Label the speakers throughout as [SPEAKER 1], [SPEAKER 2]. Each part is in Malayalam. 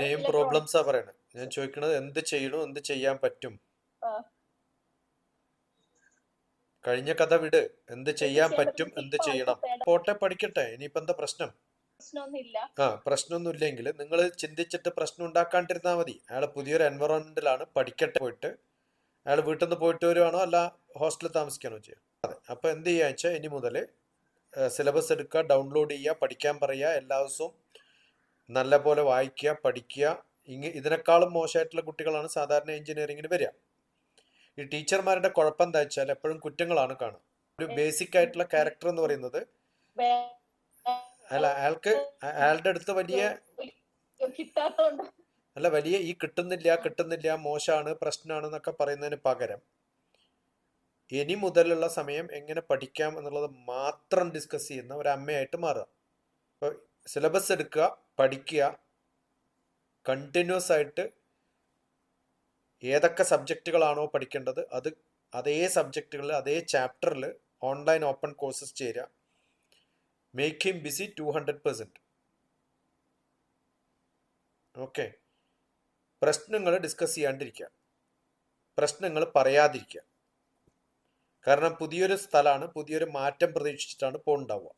[SPEAKER 1] പിന്നെയും പ്രോബ്ലംസാ പറയണത് ഞാൻ ചോദിക്കണത് എന്ത് ചെയ്യണു എന്ത് ചെയ്യാൻ പറ്റും? കഴിഞ്ഞ കഥ വിട്. എന്ത് ചെയ്യാൻ പറ്റും? എന്ത് ചെയ്യണം? പോട്ടെ പഠിക്കട്ടെ. ഇനിയിപ്പോ എന്താ പ്രശ്നം? ആ പ്രശ്നമൊന്നും ഇല്ലെങ്കിൽ നിങ്ങൾ ചിന്തിച്ചിട്ട് പ്രശ്നം ഉണ്ടാക്കാണ്ടിരുന്നാൽ മതി. അയാൾ പുതിയൊരു എൻവറോൺമെന്റിലാണ് പഠിക്കട്ടെ പോയിട്ട്. അയാൾ വീട്ടിൽ നിന്ന് പോയിട്ട് വരുവാണോ അല്ല ഹോസ്റ്റലിൽ താമസിക്കാനോ ചെയ്യാം? അതെ. അപ്പൊ എന്ത് ചെയ്യാന്ന് വെച്ചാൽ ഇനി മുതൽ സിലബസ് എടുക്കുക ഡൗൺലോഡ് ചെയ്യുക പഠിക്കാൻ പറയുക എല്ലാ ദിവസവും നല്ല പോലെ വായിക്കുക പഠിക്കുക. ഇങ്ങ ഇതിനേക്കാളും മോശമായിട്ടുള്ള കുട്ടികളാണ് സാധാരണ എഞ്ചിനീയറിങ്ങിന് വരിക. ഈ ടീച്ചർമാരുടെ കുഴപ്പം എന്താ വെച്ചാൽ എപ്പോഴും കുറ്റങ്ങളാണ് കാണുക. ഒരു ബേസിക് ആയിട്ടുള്ള ക്യാരക്ടർ എന്ന് പറയുന്നത് അല്ല അയാൾക്ക് അയാളുടെ അടുത്ത് വലിയ അല്ല വലിയ ഈ കിട്ടുന്നില്ല കിട്ടുന്നില്ല മോശമാണ് പ്രശ്നമാണ് എന്നൊക്കെ പറയുന്നതിന് പകരം ഇനി മുതലുള്ള സമയം എങ്ങനെ പഠിക്കാം എന്നുള്ളത് മാത്രം ഡിസ്കസ് ചെയ്യുന്ന ഒരു അമ്മയായിട്ട് മാറുക. അപ്പോൾ സിലബസ് എടുക്കുക പഠിക്കുക കണ്ടിന്യൂസ് ആയിട്ട് ഏതൊക്കെ സബ്ജക്റ്റുകളാണോ പഠിക്കേണ്ടത് അത് അതേ സബ്ജക്റ്റുകളിൽ അതേ ചാപ്റ്ററിൽ ഓൺലൈൻ ഓപ്പൺ കോഴ്സസ് ചേരുക. Make him busy two hundred percent okay പ്രശ്നങ്ങൾ ഡിസ്കസ് ചെയ്യാണ്ടിരിക്കുക. പ്രശ്നങ്ങൾ പറയാതിരിക്കുക. കാരണം പുതിയൊരു സ്ഥലമാണ് പുതിയൊരു മാറ്റം പ്രതീക്ഷിച്ചിട്ടാണ് പോകുന്നുണ്ടാവുക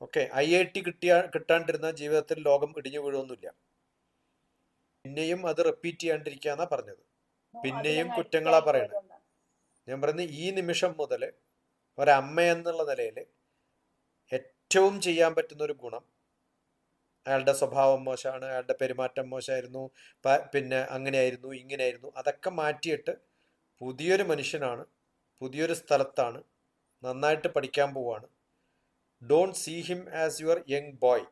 [SPEAKER 1] ഓക്കെ ഐ ഐ ടി കിട്ടിയ കിട്ടാണ്ടിരുന്ന ജീവിതത്തിൽ ലോകം ഇടിഞ്ഞു വീഴൊന്നുമില്ല പിന്നെയും അത് റിപ്പീറ്റ് ചെയ്യാണ്ടിരിക്കാന്നാ പറഞ്ഞത്. പിന്നെയും കുറ്റങ്ങളാ
[SPEAKER 2] പറയുന്നത്
[SPEAKER 1] ഞാൻ പറയുന്നത് ഈ നിമിഷം മുതൽ ഒരമ്മ എന്നുള്ള നിലയിൽ ഏറ്റവും ചെയ്യാൻ പറ്റുന്ന ഒരു ഗുണം അയാളുടെ സ്വഭാവം മോശമാണ് അയാളുടെ പെരുമാറ്റം മോശമായിരുന്നു പിന്നെ അങ്ങനെയായിരുന്നു ഇങ്ങനെയായിരുന്നു അതൊക്കെ മാറ്റിയിട്ട് പുതിയൊരു മനുഷ്യനാണ് പുതിയൊരു സ്ഥലത്താണ് നന്നായിട്ട് പഠിക്കാൻ പോവാണ് don't see him as your young boy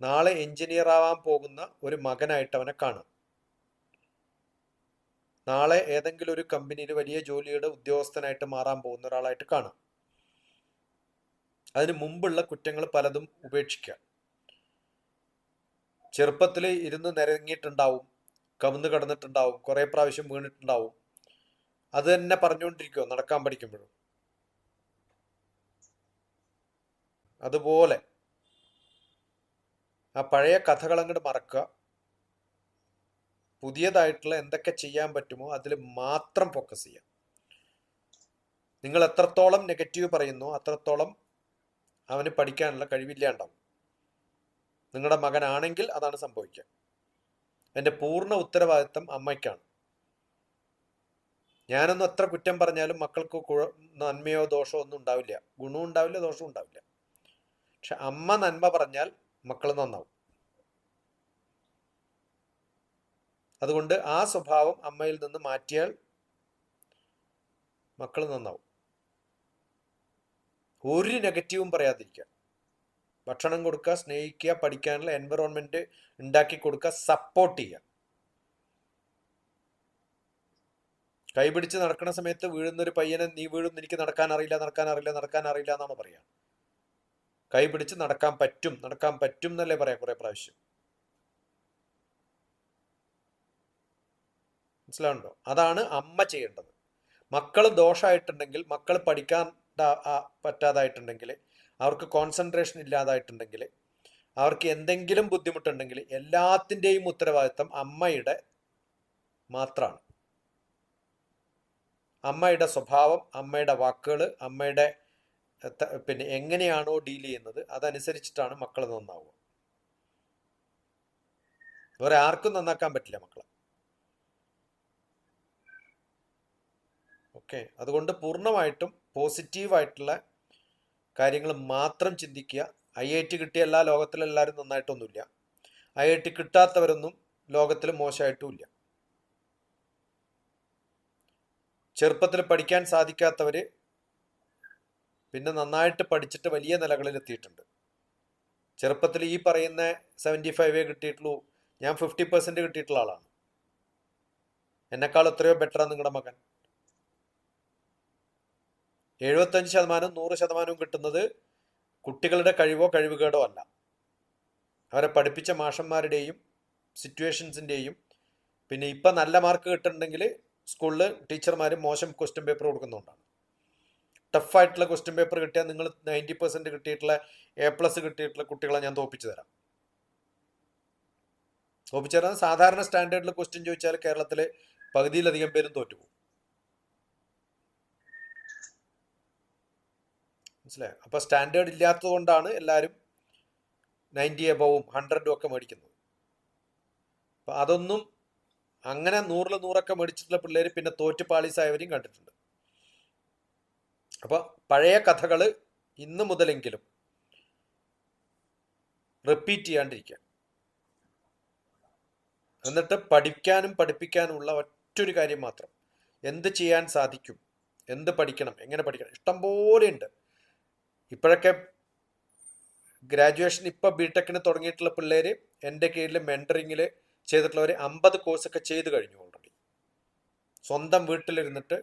[SPEAKER 1] നാളെ എഞ്ചിനീയർ ആവാൻ പോകുന്ന ഒരു മകനായിട്ട് അവനെ കാണാം. നാളെ ഏതെങ്കിലും ഒരു കമ്പനിയിൽ വലിയ ജോലിയുടെ ഉദ്യോഗസ്ഥനായിട്ട് മാറാൻ പോകുന്ന ഒരാളായിട്ട് കാണാം. അതിന് മുമ്പുള്ള കുറ്റങ്ങൾ പലതും ഉപേക്ഷിക്കാം. ചെറുപ്പത്തിൽ ഇരുന്ന് നിരങ്ങിയിട്ടുണ്ടാവും കവന്ന് കിടന്നിട്ടുണ്ടാവും കുറേ പ്രാവശ്യം വീണിട്ടുണ്ടാവും. അത് തന്നെ പറഞ്ഞുകൊണ്ടിരിക്കുമോ നടക്കാൻ പഠിക്കുമ്പോഴും. അതുപോലെ ആ പഴയ കഥകൾ അങ്ങോട്ട് മറക്കുക. പുതിയതായിട്ടുള്ള എന്തൊക്കെ ചെയ്യാൻ പറ്റുമോ അതിൽ മാത്രം ഫോക്കസ് ചെയ്യാം നിങ്ങൾ എത്രത്തോളം നെഗറ്റീവ് പറയുന്നു അത്രത്തോളം അവന് പഠിക്കാനുള്ള കഴിവില്ലാണ്ടാവും. നിങ്ങളുടെ മകനാണെങ്കിൽ അതാണ് സംഭവിക്കുക. എന്റെ പൂർണ ഉത്തരവാദിത്തം അമ്മയ്ക്കാണ്. ഞാനൊന്നും എത്ര കുറ്റം പറഞ്ഞാലും മക്കൾക്ക് നന്മയോ ദോഷമോ ഒന്നും ഉണ്ടാവില്ല. ഗുണവും ഉണ്ടാവില്ല ദോഷവും ഉണ്ടാവില്ല. പക്ഷെ അമ്മ നന്മ പറഞ്ഞാൽ മക്കൾ നന്നാവും. അതുകൊണ്ട് ആ സ്വഭാവം അമ്മയിൽ നിന്ന് മാറ്റിയാൽ മക്കൾ നന്നാവും. ഒരു നെഗറ്റീവും പറയാതിരിക്കുക. ഭക്ഷണം കൊടുക്കുക സ്നേഹിക്കുക പഠിക്കാനുള്ള എൻവറോൺമെന്റ് ഉണ്ടാക്കി കൊടുക്കുക സപ്പോർട്ട് ചെയ്യുക. കൈപിടിച്ച് നടക്കുന്ന സമയത്ത് വീഴുന്ന ഒരു പയ്യനെ നീ വീഴും എനിക്ക് നടക്കാൻ അറിയില്ല നടക്കാൻ അറിയില്ല നടക്കാൻ അറിയില്ല എന്നാണ് പറയാ കൈപിടിച്ച് നടക്കാൻ പറ്റും നടക്കാൻ പറ്റും എന്നല്ലേ പറയാം കുറെ പ്രാവശ്യം. മനസ്സിലാവുണ്ടോ അതാണ് അമ്മ ചെയ്യേണ്ടത്. മക്കൾ ദോഷമായിട്ടുണ്ടെങ്കിൽ മക്കൾ പഠിക്കാൻ പറ്റാതായിട്ടുണ്ടെങ്കിൽ അവർക്ക് കോൺസെൻട്രേഷൻ ഇല്ലാതായിട്ടുണ്ടെങ്കിൽ അവർക്ക് എന്തെങ്കിലും ബുദ്ധിമുട്ടുണ്ടെങ്കിൽ എല്ലാത്തിന്റെയും ഉത്തരവാദിത്തം അമ്മയുടെ മാത്രമാണ് അമ്മയുടെ സ്വഭാവം അമ്മയുടെ വാക്കുകൾ അമ്മയുടെ പിന്നെ എങ്ങനെയാണോ ഡീൽ ചെയ്യുന്നത് അതനുസരിച്ചിട്ടാണ് മക്കൾ നന്നാവുക. വേറെ ആർക്കും നന്നാക്കാൻ പറ്റില്ല മക്കളെ. ഓക്കെ. അതുകൊണ്ട് പൂർണമായിട്ടും പോസിറ്റീവായിട്ടുള്ള കാര്യങ്ങൾ മാത്രം ചിന്തിക്കുക. ഐ ഐ ടി കിട്ടിയ എല്ലാ ലോകത്തിലെല്ലാവരും നന്നായിട്ടൊന്നുമില്ല. ഐ ഐ ടി കിട്ടാത്തവരൊന്നും ലോകത്തിൽ മോശമായിട്ടുമില്ല ചെറുപ്പത്തിൽ പഠിക്കാൻ സാധിക്കാത്തവർ പിന്നെ നന്നായിട്ട് പഠിച്ചിട്ട് വലിയ നിലകളിൽ എത്തിയിട്ടുണ്ട് ചെറുപ്പത്തിൽ ഈ പറയുന്ന സെവന്റി ഫൈവേ കിട്ടിയിട്ടുള്ളൂ. ഞാൻ ഫിഫ്റ്റി പെർസെന്റ് കിട്ടിയിട്ടുള്ള ആളാണ്. എന്നെക്കാൾ എത്രയോ ബെറ്ററാണ് നിങ്ങളുടെ മകൻ. എഴുപത്തഞ്ച് ശതമാനവും നൂറ് ശതമാനവും കിട്ടുന്നത് കുട്ടികളുടെ കഴിവോ കഴിവുകേടോ അല്ല. അവരെ പഠിപ്പിച്ച മാഷന്മാരുടെയും സിറ്റുവേഷൻസിന്റെയും പിന്നെ ഇപ്പം നല്ല മാർക്ക് കിട്ടുന്നുണ്ടെങ്കിൽ സ്കൂളിൽ ടീച്ചർമാർ മോശം ക്വസ്റ്റ്യൻ പേപ്പർ കൊടുക്കുന്നതുകൊണ്ടാണ് ടഫായിട്ടുള്ള ക്വസ്റ്റ്യൻ പേപ്പർ കിട്ടിയാൽ നിങ്ങൾ നയന്റി പെർസെന്റ് കിട്ടിയിട്ടുള്ള എ പ്ലസ് കിട്ടിയിട്ടുള്ള കുട്ടികളെ ഞാൻ തോപ്പിച്ചു തരാം. തോപ്പിച്ചു തരാം. സാധാരണ സ്റ്റാൻഡേർഡിൽ ക്വസ്റ്റ്യൻ ചോദിച്ചാൽ കേരളത്തിൽ പകുതിയിലധികം പേരും തോറ്റുപോകും. മനസ്സിലായോ? അപ്പോൾ സ്റ്റാൻഡേർഡ് ഇല്ലാത്തത് കൊണ്ടാണ് എല്ലാവരും നയന്റി എബവും ഹൺഡ്രഡും ഒക്കെ മേടിക്കുന്നത്. അപ്പം അതൊന്നും അങ്ങനെ നൂറിൽ നൂറൊക്കെ മേടിച്ചിട്ടുള്ള പിള്ളേർ പിന്നെ തോറ്റ് പാളീസായവരെയും കണ്ടിട്ടുണ്ട്. അപ്പോൾ പഴയ കഥകൾ ഇന്ന് മുതലെങ്കിലും റിപ്പീറ്റ് ചെയ്യാണ്ടിരിക്കുക. എന്നിട്ട് പഠിക്കാനും പഠിപ്പിക്കാനുമുള്ള ഒറ്റൊരു കാര്യം മാത്രം. എന്ത് ചെയ്യാൻ സാധിക്കും? എന്ത് പഠിക്കണം? എങ്ങനെ പഠിക്കണം? ഇഷ്ടം പോലെ ഉണ്ട്. ഇപ്പോഴൊക്കെ ഗ്രാജുവേഷൻ ഇപ്പോൾ ബിടെക്കിന് തുടങ്ങിയിട്ടുള്ള പിള്ളേർ എന്റെ കീഴിൽ മെന്ററിങ്ങിൽ ചെയ്തിട്ടുള്ളവർ അമ്പത് കോഴ്സൊക്കെ ചെയ്ത് കഴിഞ്ഞു ഓൾറെഡി സ്വന്തം വീട്ടിലിരുന്നിട്ട്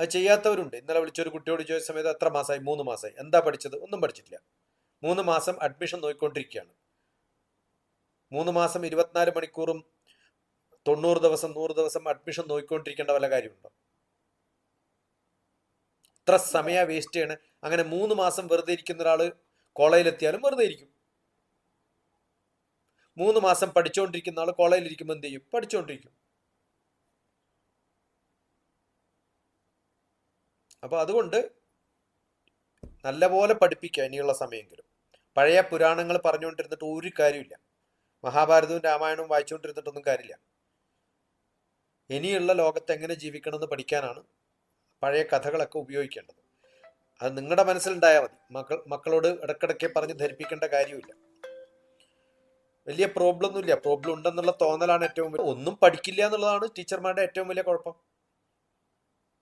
[SPEAKER 1] അത് ചെയ്യാത്തവരുണ്ട്. ഇന്നലെ വിളിച്ചൊരു കുട്ടിയോട് ചോദിച്ച സമയത്ത് എത്ര മാസമായി? മൂന്ന് മാസമായി. എന്താ പഠിച്ചത്? ഒന്നും പഠിച്ചിട്ടില്ല. മൂന്ന് മാസം അഡ്മിഷൻ നോക്കിക്കൊണ്ടിരിക്കുകയാണ് മൂന്ന് മാസം ഇരുപത്തിനാല് മണിക്കൂറും തൊണ്ണൂറ് ദിവസം നൂറ് ദിവസം അഡ്മിഷൻ നോക്കിക്കൊണ്ടിരിക്കേണ്ട വല്ല കാര്യമുണ്ടോ? ഇത്ര സമയ വേസ്റ്റ് ചെയ്യണ. അങ്ങനെ മൂന്ന് മാസം വെറുതെ ഇരിക്കുന്ന ഒരാൾ കോളേജിലെത്തിയാലും വെറുതെ ഇരിക്കും. മൂന്ന് മാസം പഠിച്ചുകൊണ്ടിരിക്കുന്ന ആൾ കോളേജിൽ ഇരിക്കുമ്പോൾ എന്ത് ചെയ്യും? പഠിച്ചുകൊണ്ടിരിക്കും അപ്പോൾ അതുകൊണ്ട് നല്ലപോലെ പഠിപ്പിക്കുക ഇനിയുള്ള സമയമെങ്കിലും. പഴയ പുരാണങ്ങൾ പറഞ്ഞുകൊണ്ടിരുന്നിട്ട് ഒരു കാര്യമില്ല മഹാഭാരതവും രാമായണവും വായിച്ചുകൊണ്ടിരുന്നിട്ടൊന്നും കാര്യമില്ല. ഇനിയുള്ള ലോകത്ത് എങ്ങനെ ജീവിക്കണം എന്ന് പഠിക്കാനാണ് പഴയ കഥകളൊക്കെ ഉപയോഗിക്കേണ്ടത്. അത് നിങ്ങളുടെ മനസ്സിലുണ്ടായാൽ മതി. മക്കൾ മക്കളോട് ഇടക്കിടയ്ക്ക് പറഞ്ഞ് ധരിപ്പിക്കേണ്ട കാര്യമില്ല വലിയ പ്രോബ്ലം ഒന്നുമില്ല. പ്രോബ്ലം ഉണ്ടെന്നുള്ള തോന്നലാണ് ഏറ്റവും വലിയ ഒന്നും പഠിക്കില്ല എന്നുള്ളതാണ് ടീച്ചർമാരുടെ ഏറ്റവും വലിയ കുഴപ്പം.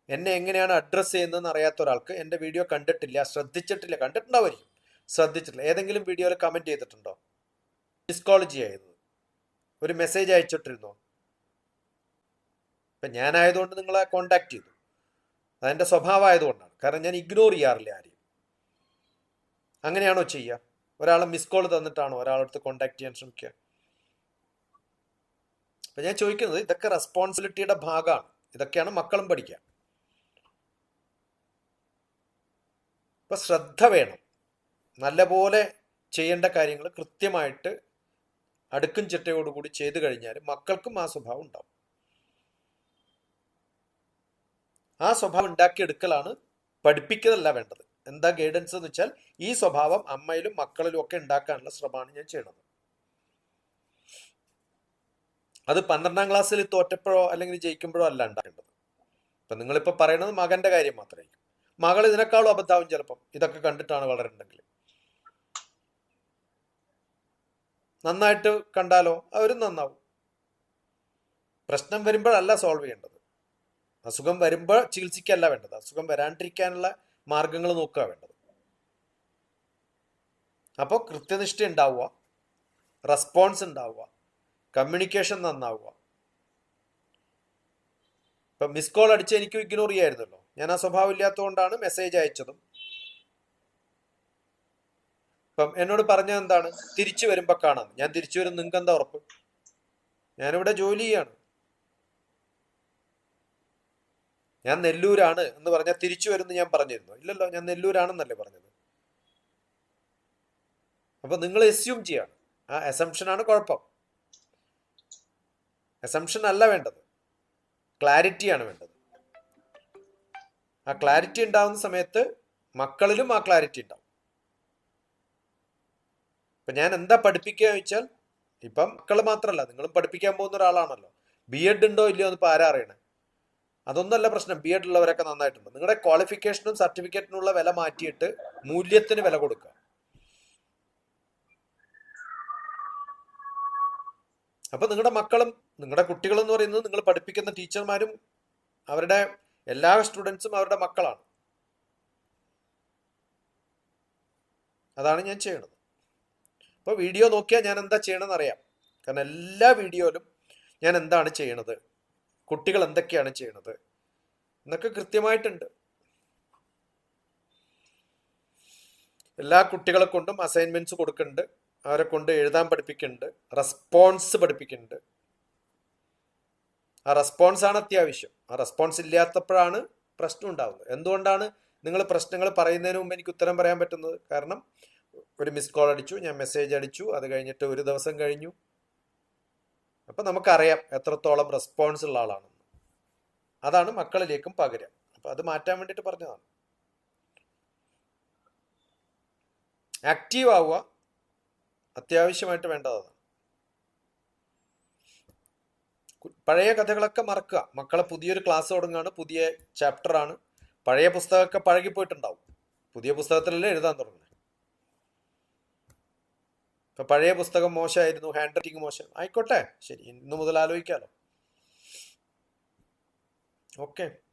[SPEAKER 1] എന്നെ എങ്ങനെയാണ് അഡ്രസ്സ് ചെയ്യുന്നതെന്ന് അറിയാത്ത ഒരാൾക്ക് എന്റെ വീഡിയോ കണ്ടിട്ടില്ല ശ്രദ്ധിച്ചിട്ടില്ല കണ്ടിട്ടുണ്ടാവും ശ്രദ്ധിച്ചിട്ടില്ല. ഏതെങ്കിലും വീഡിയോയിൽ കമന്റ് ചെയ്തിട്ടുണ്ടോ? ഡിസ്കോളജി ആയിരുന്നു. ഒരു മെസ്സേജ് അയച്ചിട്ടിരുന്നോ. ഇപ്പം ഞാനായതുകൊണ്ട് നിങ്ങളെ കോണ്ടാക്ട് ചെയ്തു. അതെന്റെ സ്വഭാവമായതുകൊണ്ടാണ്. കാരണം ഞാൻ ഇഗ്നോർ ചെയ്യാറില്ല ആരെയും. അങ്ങനെയാണോ ചെയ്യുക? ഒരാളെ മിസ് കോൾ തന്നിട്ടാണോ ഒരാളടുത്ത് കോണ്ടാക്ട് ചെയ്യാൻ ശ്രമിക്കുക? അപ്പം ഞാൻ ചോദിക്കുന്നത് ഇതൊക്കെ റെസ്പോൺസിബിലിറ്റിയുടെ ഭാഗമാണ്. ഇതൊക്കെയാണ് മക്കളും പഠിക്കുക. അപ്പം ശ്രദ്ധ വേണം. നല്ലപോലെ ചെയ്യേണ്ട കാര്യങ്ങൾ കൃത്യമായിട്ട് അടുക്കും ചിട്ടയോടുകൂടി ചെയ്തു കഴിഞ്ഞാൽ മക്കൾക്കും ആ സ്വഭാവം ഉണ്ടാവും. ആ സ്വഭാവം ഉണ്ടാക്കിയെടുക്കലാണ് പഠിപ്പിക്കലല്ല വേണ്ടത്. എന്താ ഗൈഡൻസ് എന്ന് വെച്ചാൽ ഈ സ്വഭാവം അമ്മയിലും മക്കളിലും ഒക്കെ ഉണ്ടാക്കാനുള്ള ശ്രമമാണ് ഞാൻ ചെയ്യണത് അത് പന്ത്രണ്ടാം ക്ലാസ്സിൽ തോറ്റപ്പോഴോ അല്ലെങ്കിൽ ജയിക്കുമ്പോഴോ അല്ല ഉണ്ടാക്കേണ്ടത്. അപ്പൊ നിങ്ങളിപ്പോ പറയുന്നത് മകന്റെ കാര്യം മാത്രമായിരിക്കും. മകൾ ഇതിനേക്കാളും അബദ്ധാവും ചിലപ്പം. ഇതൊക്കെ കണ്ടിട്ടാണ് വളരണ്ടെങ്കിൽ നന്നായിട്ട് കണ്ടാലോ? അവരും നന്നാവും. പ്രശ്നം വരുമ്പോഴല്ല സോൾവ് ചെയ്യേണ്ടത്. അസുഖം വരുമ്പോൾ ചികിത്സിക്കല്ല വേണ്ടത്. അസുഖം വരാണ്ടിരിക്കാനുള്ള മാർഗങ്ങൾ നോക്കുക വേണ്ടത്. അപ്പോൾ കൃത്യനിഷ്ഠ ഉണ്ടാവുക. റെസ്പോൺസ് ഉണ്ടാവുക. കമ്മ്യൂണിക്കേഷൻ നന്നാവുക. ഇപ്പം മിസ് കോൾ അടിച്ച് എനിക്ക് ഇഗ്നോർ ചെയ്യായിരുന്നല്ലോ. ഞാൻ ആ സ്വഭാവം ഇല്ലാത്തതുകൊണ്ടാണ് മെസ്സേജ് അയച്ചതും. ഇപ്പം എന്നോട് പറഞ്ഞ എന്താണ്? തിരിച്ചു വരുമ്പോൾ കാണാം. ഞാൻ തിരിച്ചു വരും നിങ്ങൾക്ക് എന്താ ഉറപ്പ്? ഞാനിവിടെ ജോലി ചെയ്യാണ്. ഞാൻ നെല്ലൂരാണ് എന്ന് പറഞ്ഞാൽ തിരിച്ചു വരുമെന്ന് ഞാൻ പറഞ്ഞിരുന്നു. ഇല്ലല്ലോ ഞാൻ നെല്ലൂരാണെന്നല്ലേ പറഞ്ഞത്. അപ്പൊ നിങ്ങൾ എസ്യൂം ചെയ്യാണ്. ആ അസംഷനാണ് കുഴപ്പം. അസംഷൻ അല്ല വേണ്ടത്. ക്ലാരിറ്റിയാണ് വേണ്ടത്. ആ ക്ലാരിറ്റി ഉണ്ടാവുന്ന സമയത്ത് മക്കളിലും ആ ക്ലാരിറ്റി ഉണ്ടാവും. ഇപ്പൊ ഞാൻ എന്താ പഠിപ്പിക്കുക ചോദിച്ചാൽ ഇപ്പം മക്കൾ മാത്രമല്ല നിങ്ങളും പഠിപ്പിക്കാൻ പോകുന്ന ഒരാളാണല്ലോ. ബി എഡ് ഉണ്ടോ ഇല്ലയോ എന്ന് ആരാ അറിയണേ? അതൊന്നല്ല പ്രശ്നം. ബി എഡ് ഉള്ളവരൊക്കെ നന്നായിട്ടുണ്ട്. നിങ്ങളുടെ ക്വാളിഫിക്കേഷനും സർട്ടിഫിക്കറ്റിനുള്ള വില മാറ്റിയിട്ട് മൂല്യത്തിന് വില കൊടുക്കുക. അപ്പൊ നിങ്ങളുടെ മക്കളും നിങ്ങളുടെ കുട്ടികളും എന്ന് പറയുന്നത് നിങ്ങൾ പഠിപ്പിക്കുന്ന ടീച്ചർമാരും അവരുടെ എല്ലാ സ്റ്റുഡൻസും അവരുടെ മക്കളാണ്. അതാണ് ഞാൻ ചെയ്യണത്. അപ്പോൾ വീഡിയോ നോക്കിയാൽ ഞാൻ എന്താ ചെയ്യണമെന്ന് അറിയാം. കാരണം എല്ലാ വീഡിയോയിലും ഞാൻ എന്താണ് ചെയ്യണത്? കുട്ടികൾ എന്തൊക്കെയാണ് ചെയ്യണത്? എന്നൊക്കെ കൃത്യമായിട്ടുണ്ട്. എല്ലാ കുട്ടികളെ കൊണ്ടും അസൈൻമെന്റ്സ് കൊടുക്കുന്നുണ്ട്. അവരെ കൊണ്ട് എഴുതാൻ പഠിപ്പിക്കുന്നുണ്ട്. റെസ്പോൺസ് പഠിപ്പിക്കുന്നുണ്ട്. ആ റെസ്പോൺസാണ് അത്യാവശ്യം. ആ റെസ്പോൺസ് ഇല്ലാത്തപ്പോഴാണ് പ്രശ്നം ഉണ്ടാകുന്നത് എന്തുകൊണ്ടാണ് നിങ്ങൾ പ്രശ്നങ്ങൾ പറയുന്നതിന് മുമ്പ് എനിക്ക് ഉത്തരം പറയാൻ പറ്റുന്നത്? കാരണം ഒരു മിസ് കോൾ അടിച്ചു ഞാൻ മെസ്സേജ് അടിച്ചു അത് കഴിഞ്ഞിട്ട് ഒരു ദിവസം കഴിഞ്ഞു. അപ്പം നമുക്കറിയാം എത്രത്തോളം റെസ്പോൺസ് ഉള്ള ആളാണെന്ന്. അതാണ് മക്കളിലേക്കും പകരം. അപ്പം അത് മാറ്റാൻ വേണ്ടിയിട്ട് പറഞ്ഞതാണ്. ആക്റ്റീവ് ആവുക അത്യാവശ്യമായിട്ട് വേണ്ടത് അതാണ് കു- പഴയ കഥകളൊക്കെ മറക്കുക. മക്കളെ പുതിയൊരു ക്ലാസ് തുടങ്ങുകയാണ് പുതിയ ചാപ്റ്റർ ആണ്. പഴയ പുസ്തകമൊക്കെ പഴകിപ്പോയിട്ടുണ്ടാവും. പുതിയ പുസ്തകത്തിലല്ലേ എഴുതാൻ തുടങ്ങുന്നത് ഇപ്പൊ പഴയ പുസ്തകം മോശമായിരുന്നു ഹാൻഡ് റൈറ്റിംഗ് മോശം. ആയിക്കോട്ടെ ശരി ഇന്നു മുതൽ ആലോചിക്കാലോ. ഓക്കെ